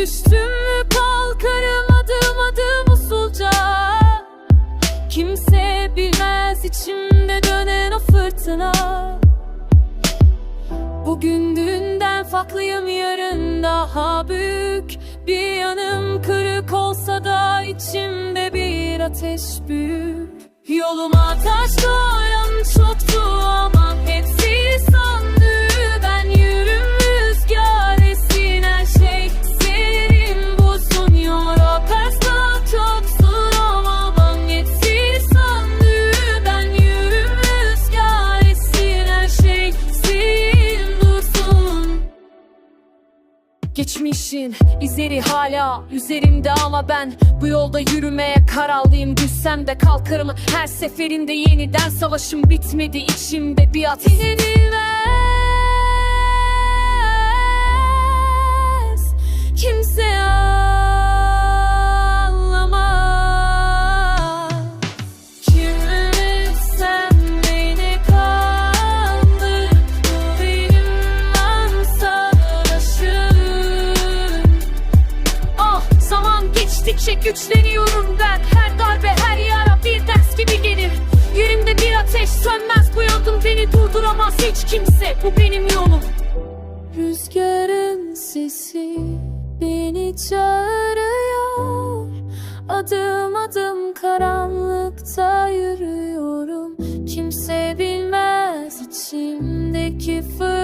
Düştüm mü kalkarım adım adım usulca? Kimse bilmez içimde dönen o fırtına. Bugün dünden farklıyım yarın daha büyük. Bir yanım kırık olsa da içimde bir ateş büyük. Yoluma taş koyan çoktu Geçmişin izleri hala üzerimde ama ben bu yolda yürümeye kararlıyım. Düşsem de kalkarım. Her seferinde yeniden savaşım bitmedi içimde bir ateş Yenilmez geçtikçe güçleniyorum ben. Her darbe her yara bir ders gibi gelir. Yerimde bir ateş sönmez. Bu yangın beni durduramaz hiç kimse. Bu benim yolum. Rüzgarın sesi beni çağırıyor. Adım adım karanlıkta yürüyorum. Kimse bilmez içimdeki fırtına